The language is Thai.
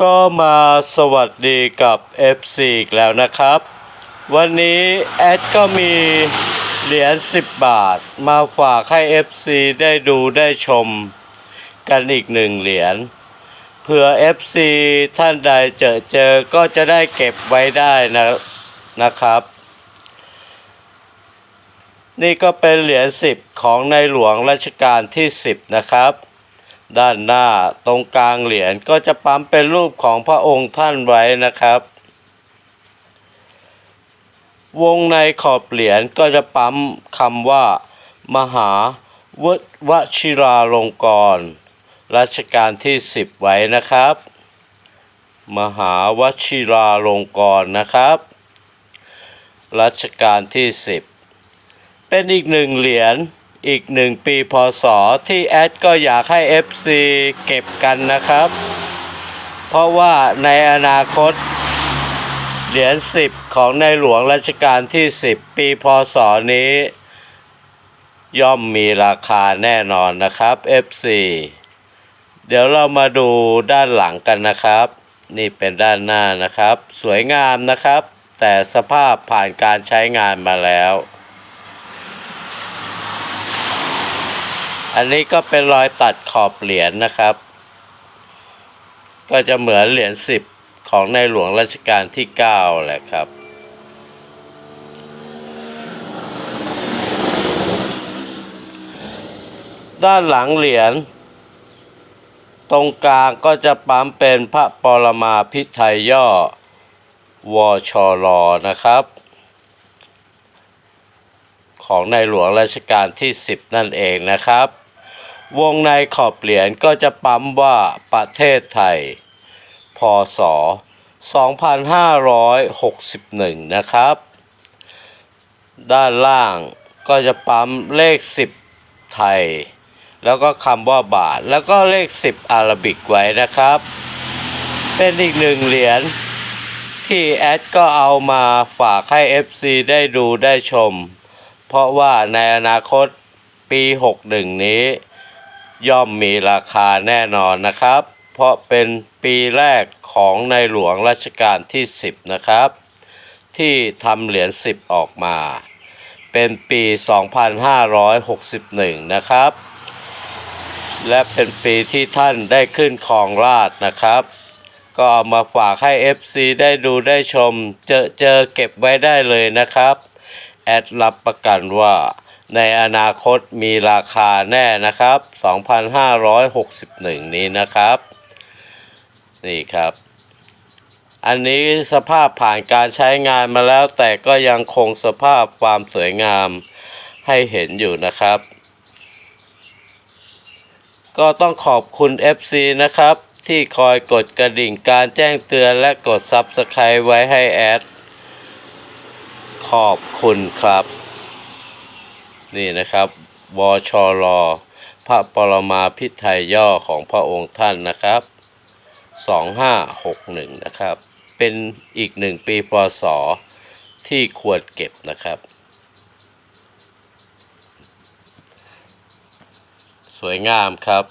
ก็มาสวัสดีกับ FC อีกแล้วนะครับ วันนี้แอดก็มีเหรียญ10 บาท มาฝากให้ FC ได้ดูได้ชมกันอีกหนึ่งเหรียญเผื่อ FC ท่านใดเจอเจอก็จะได้เก็บไว้ได้นะนะครับ นี่ก็เป็นเหรียญ10 ของในหลวงรัชกาลที่ 10 นะครับ ด้านหน้าตรงกลางเหรียญก็จะปั๊มเป็นรูปของพระองค์ท่านไว้นะครับ วงในขอบเหรียญก็จะปั๊มคำว่า มหาววชิราลงกรณ์รัชกาลที่ 10 ไว้นะครับ มหาวชิราลงกรณ์นะครับ รัชกาลที่ 10 เป็นอีกหนึ่งเหรียญ อีกหนึ่งปีพศที่แอดก็อยากให้ FC เก็บกันนะครับ เพราะว่าในอนาคต เหรียญ 10 ของในหลวงรัชกาลที่ 10 ปีพศนี้ ย่อมมีราคาแน่นอนนะครับ FC เดี๋ยวเรามาดูด้านหลังกันนะครับ นี่เป็นด้านหน้านะครับ สวยงามนะครับ แต่สภาพผ่านการใช้งานมาแล้ว อันนี้ก็เป็นรอยตัดขอบเหรียญนะครับ ก็จะเหมือนเหรียญสิบของในหลวงรัชกาลที่เก้าแหละครับ ด้านหลังเหรียญตรงกลางก็จะปั๊มเป็นพระปรมาพิไทยย่อวชรนะครับ ของในหลวงรัชกาลที่ 10 นั่นเองนะครับ วงในขอบเหรียญก็จะปั๊มว่าประเทศไทย พศ 2561 นะครับ ด้านล่างก็จะปั๊มเลข 10 ไทย แล้วก็คำว่าบาท แล้วก็เลข 10 อาราบิกไว้นะครับ เป็นอีกหนึ่งเหรียญที่แอดก็เอามาฝากให้ FC ได้ดูได้ชม เพราะว่าในอนาคตปี 61 นี้ ย่อมมีราคาแน่นอนนะครับ เพราะเป็นปีแรกของในหลวงรัชกาลที่ 10 นะครับ ที่ทำเหรียญ10 ออกมา เป็นปี 2561 นะครับ และเป็นปีที่ท่านได้ขึ้นครองราชนะครับ ก็มาฝากให้ FC ได้ดูได้ชม เจอเจอเก็บไว้ได้เลยนะครับ แอดรับประกันว่า ในอนาคตมีราคาแน่นะครับ 2,561 นี้นะครับ นี่ครับ อันนี้สภาพผ่านการใช้งานมาแล้ว แต่ก็ยังคงสภาพความสวยงามให้เห็นอยู่นะครับ ก็ต้องขอบคุณ FC นะครับ ที่คอยกดกระดิ่งการแจ้งเตือนและกด Subscribe ไว้ให้แอด ขอบคุณครับ นี่นะครับบชรพระปรมาพิไทยย่อของพระองค์ท่านนะครับ2561นะครับ เป็นอีกหนึ่งปีพศที่ควรเก็บนะครับ สวยงามครับ